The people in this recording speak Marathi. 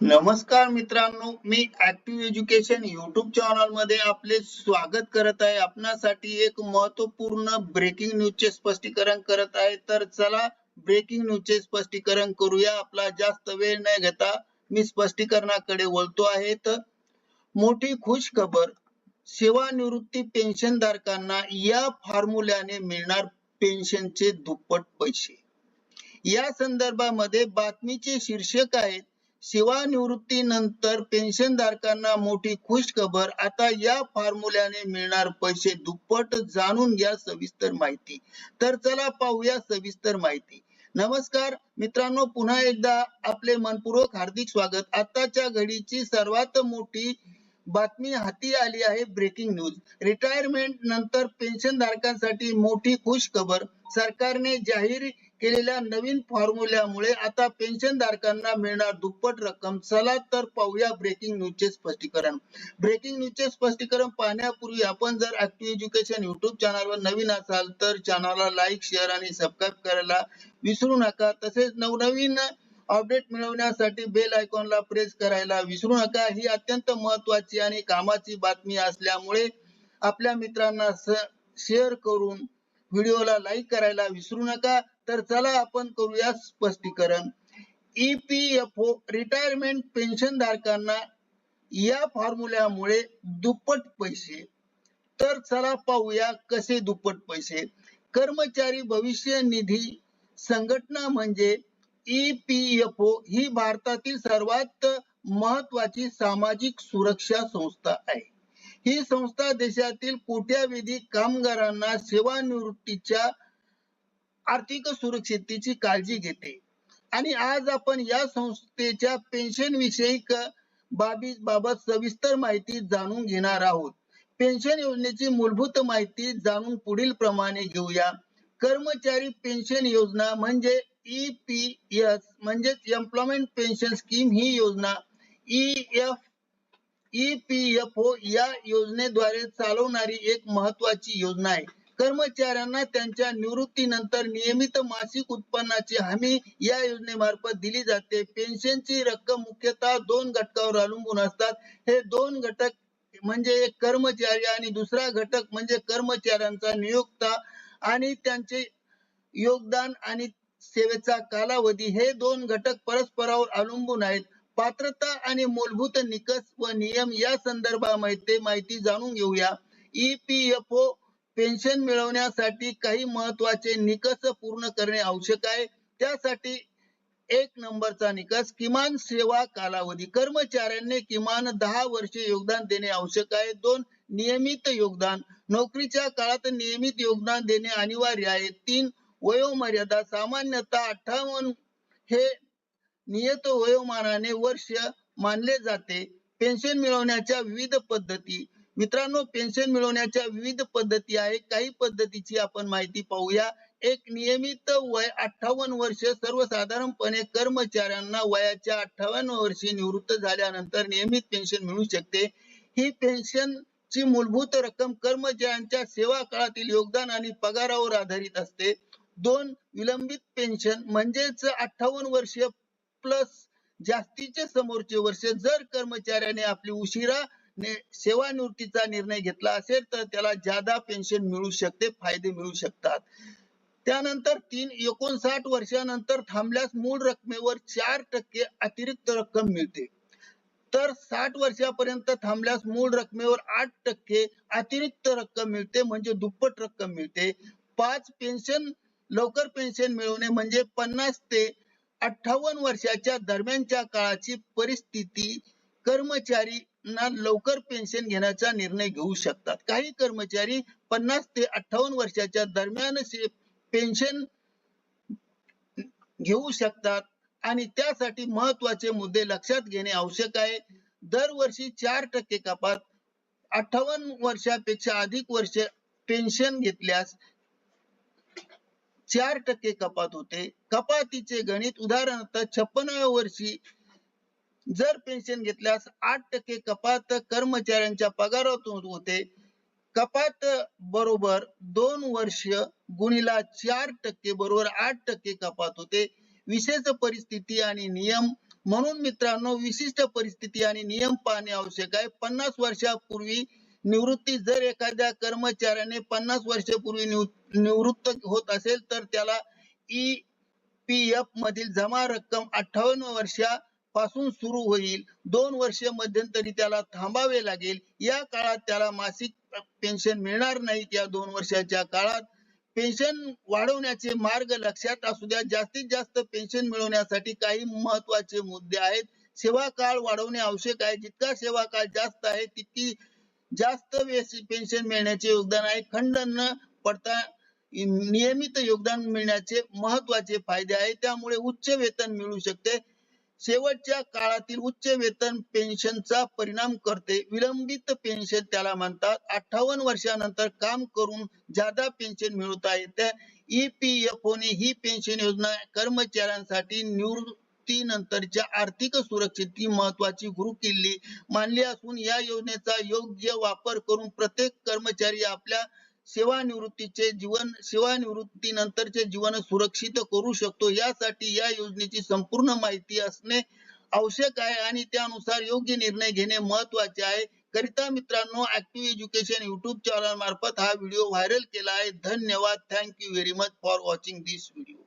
नमस्कार मित्रांनो मी ऍक्टिव्ह एज्युकेशन युट्यूब चॅनलमध्ये आपले स्वागत करत आहे. आपणासाठी एक महत्त्वपूर्ण ब्रेकिंग न्यूजचे स्पष्टीकरण करत आहे. तर चला ब्रेकिंग न्यूजचे स्पष्टीकरण करूया. आपला जास्त वेळ न घेता मी स्पष्टीकरणाकडे वळतो आहे. तर मोठी खुश खबर सेवानिवृत्ती पेन्शन धारकांना या फॉर्म्युल्याने मिळणार पेन्शनचे दुप्पट पैसे. या संदर्भामध्ये बातमीचे शीर्षक आहेत सेवानिवृत्तीनंतर पेन्शन धारकांना मोठी खुश खबर आता या फॉर्म्युल्याने मिळणार पैसे. दुप्पट जाणून घ्या सविस्तर माहिती. तर चला पाहूया सविस्तर माहिती. नमस्कार मित्रांनो पुन्हा एकदा आपले मनपूर्वक हार्दिक स्वागत. आताच्या घडीची सर्वात मोठी बातमी हाती आली आहे ब्रेकिंग न्यूज रिटायरमेंट नंतर पेन्शन धारकांसाठी मोठी खुश खबर सरकारने जाहीर केलेल्या नवीन फॉर्म्युल्यामुळे आता पेन्शन धारकांना मिळणार दुप्पट रक्कम. चला तर पाहूया ब्रेकिंग न्यूजचे स्पष्टीकरण. ब्रेकिंग न्यूजचे स्पष्टीकरण पाहण्यापूर्वी आपण जर ऍक्टिव्ह एज्युकेशन युट्यूब चॅनलवर नवीन असाल तर चॅनलला लाईक शेअर आणि सबस्क्राईब करायला विसरू नका. तसेच नवनवीन अपडेट मिळवण्यासाठी बेल आयकॉनला प्रेस करायला विसरू नका. ही अत्यंत महत्वाची आणि कामाची बातमी असल्यामुळे आपल्या मित्रांना शेअर करून व्हिडिओला लाईक करायला विसरू नका. तर चला आपण करूया स्पष्टीकरण. ईपीएफओ रिटायरमेंट पेन्शन धारकांना या फॉर्म्युल्यामुळे दुप्पट पैसे. तर चला पाहूया कसे दुप्पट पैसे. कर्मचारी भविष्य निधी संघटना म्हणजे ईपीएफओ ही भारतातील सर्वात महत्वाची सामाजिक सुरक्षा संस्था आहे. ही संस्था देशातील कोट्यावधी कामगारांना सेवानिवृत्तीच्या आर्थिक सुरक्षिततेची काळजी घेते. आणि आज आपण या संस्थेच्या पेन्शन विषयक बाबी बाबत सविस्तर माहिती जाणून घेणार आहोत. पेन्शन योजनेची मूलभूत माहिती जाणून पुढील प्रमाणे घेऊया. कर्मचारी पेन्शन योजना म्हणजे ईपीएस म्हणजेच एम्प्लॉयमेंट पेन्शन स्कीम ही योजना. ई एफ ईपीएफओ या योजनेद्वारे चालवणारी एक महत्वाची योजना आहे. कर्मचाऱ्यांना त्यांच्या निवृत्तीनंतर नियमित मासिक उत्पन्नाची हमी या योजनेमार्फत दिली जाते. पेन्शनची रक्कम मुख्यतः दोन घटकावर अवलंबून असतात. हे दोन घटक म्हणजे एक कर्मचारी आणि दुसरा घटक म्हणजे कर्मचाऱ्यांचा नियोक्ता आणि त्यांचे योगदान आणि सेवेचा कालावधी. हे दोन घटक परस्परावर अवलंबून आहेत. पात्रता आणि मूलभूत निकष व नियम या संदर्भामध्ये माहिती जाणून घेऊया. ईपीएफओ पेन्शन मिळवण्यासाठी काही महत्त्वाचे निकष पूर्ण करणे आवश्यक आहे. त्यासाठी एक नंबरचा निकष किमान सेवा कालावधी. कर्मचाऱ्यांनी किमान दहा वर्षे योगदान देणे आवश्यक आहे. दोन नियमित योगदान. नोकरीच्या काळात नियमित योगदान देणे अनिवार्य आहे. तीन वयोमर्यादा. सामान्यतः अठ्ठावन्न हे नियत वयोमानाने वर्ष मानले जाते. पेन्शन मिळवण्याच्या विविध पद्धती. मित्रांनो पेन्शन मिळवण्याच्या विविध पद्धती आहेत. काही पद्धतीची आपण माहिती पाहूया. एक नियमित वय अठ्ठावन्न वर्ष सर्वसाधारणपणे कर्मचाऱ्यांना वयाच्या अठ्ठावन्न वर्षी निवृत्त झाल्यानंतर नियमित पेन्शन मिळू शकते. ही पेन्शन ची मूलभूत रक्कम कर्मचाऱ्यांच्या सेवा काळातील योगदान आणि पगारावर आधारित असते. दोन विलंबित पेन्शन म्हणजेच अठ्ठावन्न वर्ष प्लस जास्तीचे समोरचे वर्ष जर कर्मचाऱ्याने आपली उशिरा सेवानिवृत्तीचा निर्णय घेतला असेल तर त्याला जादा पेन्शन मिळू शकते फायदे मिळू शकतात. त्यानंतर तीन एकोणसाठ वर्षानंतर थांबल्यास मूळ रकमेवर चार टक्के अतिरिक्त रक्कम मिळते. तर साठ वर्षापर्यंत थांबल्यास मूळ रकमेवर आठ टक्के अतिरिक्त रक्कम मिळते म्हणजे दुप्पट रक्कम मिळते. पाच पेन्शन लवकर पेन्शन मिळवणे म्हणजे पन्नास ते अठ्ठावन्न वर्षाच्या दरम्यानच्या काळाची परिस्थिती कर्मचारी लवकर पेन्शन घेण्याचा निर्णय घेऊ शकतात. काही कर्मचारी पन्नास ते अठ्ठावन्न वर्षाच्या दरम्यान पेन्शन घेऊ शकतात आणि त्यासाठी महत्त्वाचे मुद्दे लक्षात घेणे आवश्यक आहे. दरवर्षी चार टक्के कपात अठ्ठावन्न वर्षापेक्षा अधिक वर्ष पेन्शन घेतल्यास चार टक्के कपात होते. कपातीचे गणित उदाहरणार्थ छप्पनाव्या वर्षी जर पेन्शन घेतल्यास आठ टक्के कपात कर्मचाऱ्यांच्या पगारातून होते. कपात बरोबर दोन वर्ष गुणिला चार टक्के बरोबर आठ टक्के कपात होते. विशेष परिस्थिती आणि नियम म्हणून मित्रांनो विशिष्ट परिस्थिती आणि नियम पाहणे आवश्यक आहे. पन्नास वर्षापूर्वी निवृत्ती जर एखाद्या कर्मचाऱ्याने पन्नास वर्षापूर्वी निवृत्त होत असेल तर त्याला ई पी एफ मधील जमा रक्कम अठ्ठावन्न वर्षा पासून सुरू होईल. दोन वर्ष मध्यंतरी त्याला थांबावे लागेल. या काळात त्याला मासिक पेन्शन मिळणार नाही या दोन वर्षाच्या काळात पेन्शन वाढवण्याचे मार्ग लक्षात असू द्या. जास्तीत जास्त पेन्शन मिळवण्यासाठी काही महत्त्वाचे मुद्दे आहेत. सेवा काळ वाढवणे आवश्यक आहे. जितका सेवा काळ जास्त आहे तितकी जास्त पेन्शन मिळण्याचे योगदान आहे. खंड न पडता नियमित योगदान मिळण्याचे महत्त्वाचे फायदे आहे त्यामुळे उच्च वेतन मिळू शकते. शेवटच्या काळातील उच्च वेतन पेन्शनचा परिणाम करते. विलंबित पेन्शन त्याला म्हणतात. अठ्ठावन्न वर्षानंतर काम करून जादा पेन्शन मिळवता येते. ईपीएफओ ने ही पेन्शन योजना कर्मचाऱ्यांसाठी निवृत्तीनंतरच्या आर्थिक सुरक्षेची महत्वाची गुरु गुरुकिल्ली मानली असून या योजनेचा योग्य वापर करून प्रत्येक कर्मचारी आपल्या सेवानिवृत्तीचे जीवन सेवानिवृत्तीनंतरचे जीवन सुरक्षित करू शकतो. यासाठी या योजनेची संपूर्ण माहिती असणे आवश्यक आहे आणि त्यानुसार योग्य निर्णय घेणे महत्त्वाचे आहे. करिता मित्रांनो ऍक्टिव्ह एज्युकेशन युट्यूब चॅनल मार्फत हा व्हिडिओ व्हायरल केला आहे. धन्यवाद. Thank you very much for watching this video